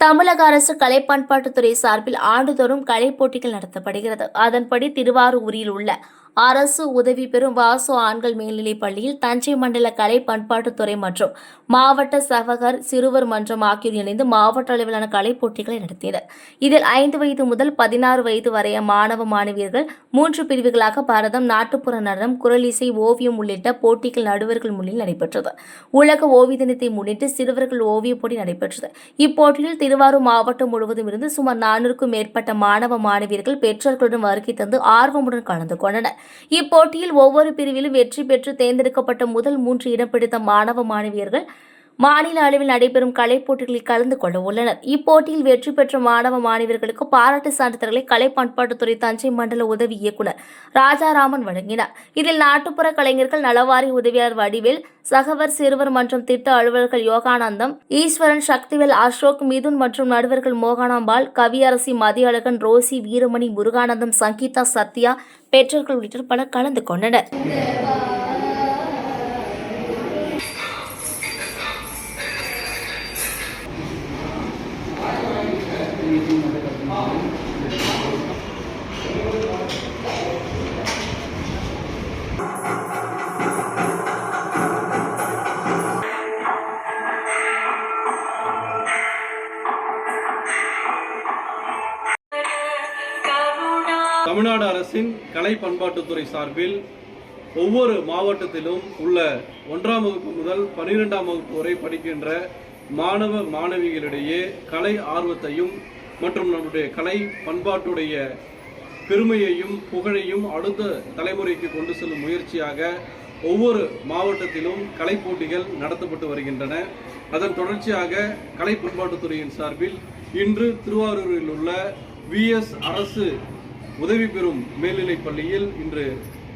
தமிழக அரசு கலை பண்பாட்டுத்துறை சார்பில் ஆண்டுதோறும் கலை போட்டிகள் நடத்தப்படுகிறது. அதன்படி திருவாரூரில் உள்ள அரசு உதவி பெறும் வாசு ஆண்கள் மேல்நிலைப் பள்ளியில் தஞ்சை மண்டல கலை பண்பாட்டுத்துறை மற்றும் மாவட்ட சவகர் சிறுவர் மன்றம் ஆகியோர் இணைந்து மாவட்ட அளவிலான கலை போட்டிகளை நடத்தினர். இதில் ஐந்து வயது முதல் பதினாறு வயது வரைய மாணவ மாணவியர்கள் மூன்று பிரிவுகளாக பரதம் நாட்டுப்புற நடனம் குரலிசை ஓவியம் உள்ளிட்ட போட்டிகள் நடுவர்கள் முன்னில் நடைபெற்றது. உலக ஓவிய தினத்தை முன்னிட்டு சிறுவர்கள் ஓவியப் போட்டி நடைபெற்றது. இப்போட்டியில் திருவாரூர் மாவட்டம் முழுவதும் இருந்து சுமார் நானூறுக்கும் மேற்பட்ட மாணவ மாணவியர்கள் பெற்றோர்களுடன் வருகை தந்து ஆர்வமுடன் கலந்து கொண்டனர். இப்போட்டியில் ஒவ்வொரு பிரிவிலும் வெற்றி பெற்று தேர்ந்தெடுக்கப்பட்ட முதல் மூன்று இடம் பிடித்த மாணவ மாணவியர்கள் மாநில அளவில் நடைபெறும் கலைப் போட்டிகளில் கலந்து கொள்ள உள்ளனர். இப்போட்டியில் வெற்றி பெற்ற மாணவ மாணவியர்களுக்கு பாராட்டு சான்றிதழ்களை கலை பண்பாட்டுத்துறை தஞ்சை மண்டல உதவி இயக்குனர் ராஜாராமன் வழங்கினார். இதில் நாட்டுப்புற கலைஞர்கள் நலவாரி உதவியாளர் வடிவேல் சகவர் சிறுவர் மற்றும் திட்ட அலுவலர்கள் யோகானந்தம் ஈஸ்வரன் சக்திவேல் அசோக் மிதுன் மற்றும் நடுவர்கள் மோகனாம்பாள் கவியரசி மதியழகன் ரோசி வீரமணி முருகானந்தம் சங்கீதா சத்யா பெற்றோர்கள் உள்ளிட்ட பலர் கலந்து கொண்டனர். தமிழ்நாடு அரசின் கலை பண்பாட்டுத்துறை சார்பில் ஒவ்வொரு மாவட்டத்திலும் உள்ள ஒன்றாம் வகுப்பு முதல் பனிரெண்டாம் வகுப்பு வரை படிக்கின்ற மாணவ மாணவிகளிடையே கலை ஆர்வத்தையும் மற்றும் நம்முடைய கலை பண்பாட்டுடைய பெருமையையும் புகழையும் அடுத்த தலைமுறைக்கு கொண்டு செல்லும் முயற்சியாக ஒவ்வொரு மாவட்டத்திலும் கலை போட்டிகள் நடத்தப்பட்டு வருகின்றன. அதன் தொடர்ச்சியாக கலை பண்பாட்டுத்துறையின் சார்பில் இன்று திருவாரூரில் உள்ள விஎஸ் அரசு உதவி பெறும் மேல்நிலைப் பள்ளியில் இன்று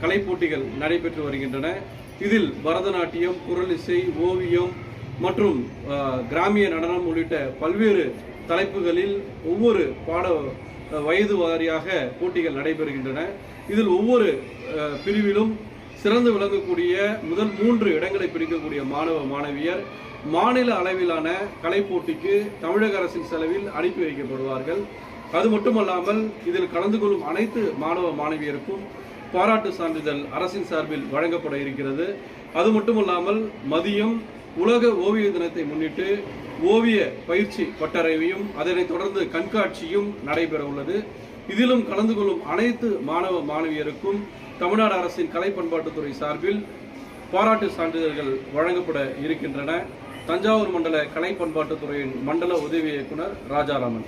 கலை போட்டிகள் நடைபெற்று வருகின்றன. இதில் பரதநாட்டியம் குரலிசை ஓவியம் மற்றும் கிராமிய நடனம் உள்ளிட்ட பல்வேறு தலைப்புகளில் ஒவ்வொரு பாட வயது வாரியாக போட்டிகள் நடைபெறுகின்றன. இதில் ஒவ்வொரு பிரிவிலும் சிறந்து விளங்கக்கூடிய முதல் மூன்று இடங்களை பிடிக்கக்கூடிய மாணவ மாணவியர் மாநில அளவிலான கலை போட்டிக்கு தமிழக அரசின் செலவில் அனுப்பி வைக்கப்படுவார்கள். அது மட்டுமல்லாமல் இதில் கலந்து கொள்ளும் அனைத்து மாணவ மாணவியருக்கும் பாராட்டு சான்றிதழ் அரசின் சார்பில் வழங்கப்பட இருக்கிறது. அது மட்டுமல்லாமல் மதியம் உலக ஓவிய தினத்தை முன்னிட்டு ஓவிய பயிற்சி பட்டறைவையும் அதனைத் தொடர்ந்து கண்காட்சியும் நடைபெற உள்ளது. இதிலும் கலந்து கொள்ளும் அனைத்து மாணவ மாணவியருக்கும் தமிழ்நாடு அரசின் கலை பண்பாட்டுத்துறை சார்பில் பாராட்டு சான்றிதழ்கள் வழங்கப்பட இருக்கின்றன. தஞ்சாவூர் மண்டல கலை பண்பாட்டுத்துறையின் மண்டல உதவி இயக்குனர் ராஜாராமன்.